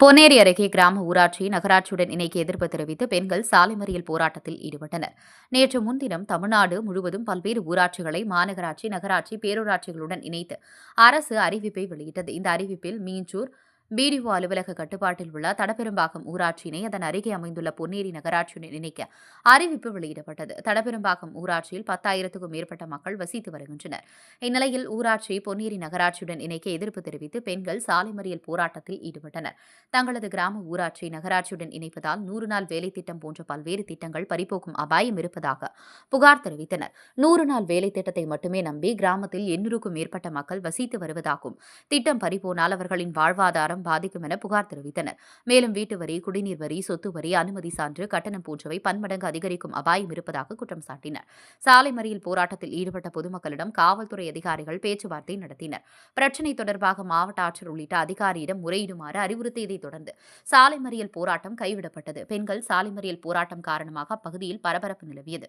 பொன்னேரி அருகே கிராம ஊராட்சி நகராட்சியுடன் இணைக்க எதிர்ப்பு தெரிவித்து பெண்கள் சாலை மறியல் போராட்டத்தில் ஈடுபட்டனர். நேற்று முன்தினம் தமிழ்நாடு முழுவதும் பல்வேறு ஊராட்சிகளை மாநகராட்சி நகராட்சி பேரூராட்சிகளுடன் இணைத்து அரசு அறிவிப்பை வெளியிட்டது. இந்த அறிவிப்பில் மீஞ்சூர் பிடிஓ அலுவலக கட்டுப்பாட்டில் உள்ள தடப்பெரும்பாக்கம் ஊராட்சியினை அதன் அருகே அமைந்துள்ள பொன்னேரி நகராட்சியுடன் இணைக்க அறிவிப்பு வெளியிடப்பட்டது. தடப்பெரும்பாக்கம் ஊராட்சியில் பத்தாயிரத்துக்கும் மேற்பட்ட மக்கள் வசித்து வருகின்றனர். இந்நிலையில் ஊராட்சி பொன்னேரி நகராட்சியுடன் இணைக்க எதிர்ப்பு தெரிவித்து பெண்கள் சாலை மறியல் போராட்டத்தில் ஈடுபட்டனர். தங்களது கிராம ஊராட்சி நகராட்சியுடன் இணைப்பதால் நூறு நாள் வேலை திட்டம் போன்ற பல்வேறு திட்டங்கள் பறிபோக்கும் அபாயம் இருப்பதாக புகார் தெரிவித்தனர். நூறு நாள் வேலை திட்டத்தை மட்டுமே நம்பி கிராமத்தில் எண்ணூறுக்கும் மேற்பட்ட மக்கள் வசித்து வருவதாகவும் திட்டம் பறிபோனால் அவர்களின் வாழ்வாதாரம் பாதிக்கும் என புகார் தெரிவித்தனர். மேலும் வீட்டு வரி குடிநீர் வரி சொத்து வரி அனுமதி சான்று கட்டணம் போன்றவை பன்மடங்கு அதிகரிக்கும் அபாயம் இருப்பதாக குற்றம் சாட்டினர். சாலை மறியல் போராட்டத்தில் ஈடுபட்ட பொதுமக்களிடம் காவல்துறை அதிகாரிகள் பேச்சுவார்த்தை நடத்தினர். பிரச்சினை தொடர்பாக மாவட்ட ஆட்சியர் உள்ளிட்ட அதிகாரியிடம் முறையிடுமாறு அறிவுறுத்தியதைத் தொடர்ந்து சாலை மறியல் போராட்டம் கைவிடப்பட்டது. பெண்கள் சாலை மறியல் போராட்டம் காரணமாக அப்பகுதியில் பரபரப்பு நிலவியது.